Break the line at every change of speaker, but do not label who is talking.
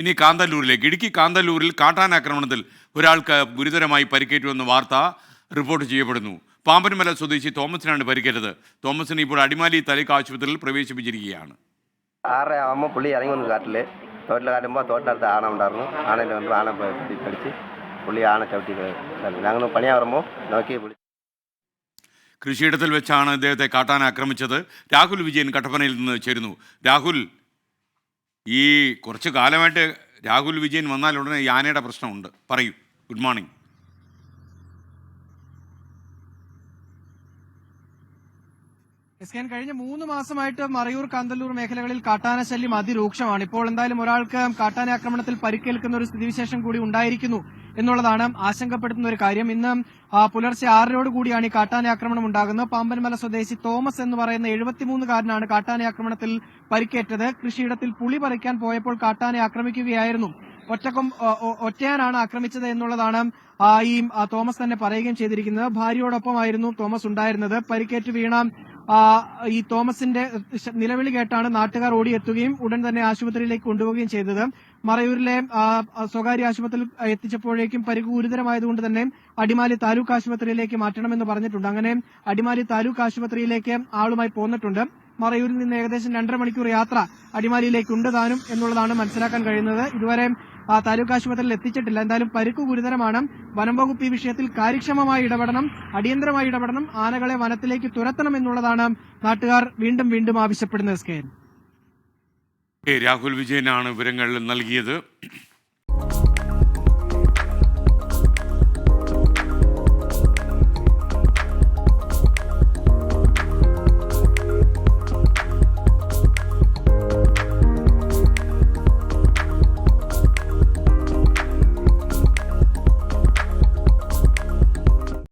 ഇനി കാന്തല്ലൂരിലേക്ക്. ഇടുക്കി കാന്തല്ലൂരിൽ കാട്ടാൻ ആക്രമണത്തിൽ ഒരാൾക്ക് ഗുരുതരമായി പരിക്കേറ്റു എന്ന വാർത്ത റിപ്പോർട്ട് ചെയ്യപ്പെടുന്നു. പാമ്പൻമല സ്വദേശി തോമസിനാണ് പരിക്കേറ്റത്. തോമസിന് ഇപ്പോൾ അടിമാലി തലയ്ക്ക് ആശുപത്രിയിൽ പ്രവേശിപ്പിച്ചിരിക്കുകയാണ്.
ആറര ആകുമ്പോൾ പുള്ളി ഇറങ്ങി വന്നു കാട്ടിൽ തോട്ടിൽ കാട്ടുമ്പോൾ തോട്ടിനടുത്ത് ആന ഉണ്ടായിരുന്നു. ആനയിൽ വന്നു ആന പിടി പുള്ളി ആന ചവിട്ടി. ഞങ്ങൾ പണിയാൻ വരുമ്പോൾ നോക്കി പുള്ളി
കൃഷിയിടത്തിൽ വെച്ചാണ് ഇദ്ദേഹത്തെ കാട്ടാൻ ആക്രമിച്ചത്. രാഹുൽ വിജയൻ കട്ടപ്പനയിൽ നിന്ന് ചേരുന്നു. രാഹുൽ ഈ കുറച്ച് കാലമായിട്ട് രാഹുൽ വിജയൻ വന്നാൽ ഉടനെ യാനയുടെ പ്രശ്നമുണ്ട്. പറയൂ. ഗുഡ് മോർണിംഗ്
എസ് കെ കഴിഞ്ഞ മൂന്ന് മാസമായിട്ട് മറയൂർ കാന്തല്ലൂർ മേഖലകളിൽ കാട്ടാന ശല്യം അതിരൂക്ഷമാണ്. ഇപ്പോൾ എന്തായാലും ഒരാൾക്ക് കാട്ടാന ആക്രമണത്തിൽ പരിക്കേൽക്കുന്ന ഒരു സ്ഥിതിവിശേഷം കൂടി ഉണ്ടായിരിക്കുന്നു. എന്നുള്ളതാണ് ആശങ്കപ്പെടുത്തുന്ന ഒരു കാര്യം. ഇന്ന് പുലർച്ചെ ആറിനോട് കൂടിയാണ് ഈ കാട്ടാന ആക്രമണം ഉണ്ടാകുന്നത്. പാമ്പൻമല സ്വദേശി തോമസ് എന്ന് പറയുന്ന എഴുപത്തിമൂന്നുകാരനാണ് കാട്ടാന ആക്രമണത്തിൽ പരിക്കേറ്റത്. കൃഷിയിടത്തിൽ പുളി പറിക്കാൻ പോയപ്പോൾ കാട്ടാനെ ആക്രമിക്കുകയായിരുന്നു. ഒറ്റക്കൊം ഒറ്റയാനാണ് ആക്രമിച്ചത് എന്നുള്ളതാണ് ഈ തോമസ് തന്നെ പറയുകയും ചെയ്തിരിക്കുന്നത്. ഭാര്യയോടൊപ്പമായിരുന്നു തോമസ് ഉണ്ടായിരുന്നത്. പരിക്കേറ്റ് വീണ ഈ തോമസിന്റെ നിലവിളി കേട്ടാണ് നാട്ടുകാർ ഓടിയെത്തുകയും ഉടൻ തന്നെ ആശുപത്രിയിലേക്ക് കൊണ്ടുപോവുകയും ചെയ്തത്. മറയൂരിലെ സ്വകാര്യ ആശുപത്രിയിൽ എത്തിച്ചപ്പോഴേക്കും പരിക്ക് ഗുരുതരമായതുകൊണ്ട് തന്നെ അടിമാലി താലൂക്ക് ആശുപത്രിയിലേക്ക് മാറ്റണമെന്ന് പറഞ്ഞിട്ടുണ്ട്. അങ്ങനെ അടിമാലി താലൂക്ക് ആശുപത്രിയിലേക്ക് ആളുമായി പോന്നിട്ടുണ്ട്. മറയൂരിൽ നിന്ന് ഏകദേശം രണ്ടര മണിക്കൂർ യാത്ര അടിമാലിയിലേക്ക് ഉണ്ട് താനും എന്നുള്ളതാണ് മനസ്സിലാക്കാൻ കഴിയുന്നത്. ഇതുവരെ താലൂക്ക് ആശുപത്രിയിൽ എത്തിച്ചിട്ടില്ല. എന്തായാലും പരിക്ക് ഗുരുതരമാണ്. വനം വകുപ്പ് ഈ വിഷയത്തിൽ കാര്യക്ഷമമായി ഇടപെടണം. അടിയന്തരമായി ഇടപെടണം. ആനകളെ വനത്തിലേക്ക് തുരത്തണം എന്നുള്ളതാണ് നാട്ടുകാർ വീണ്ടും വീണ്ടും ആവശ്യപ്പെടുന്നത്
സ്കെയിൽ രാഹുൽ വിജയനാണ് വിവരങ്ങൾ നൽകിയത്.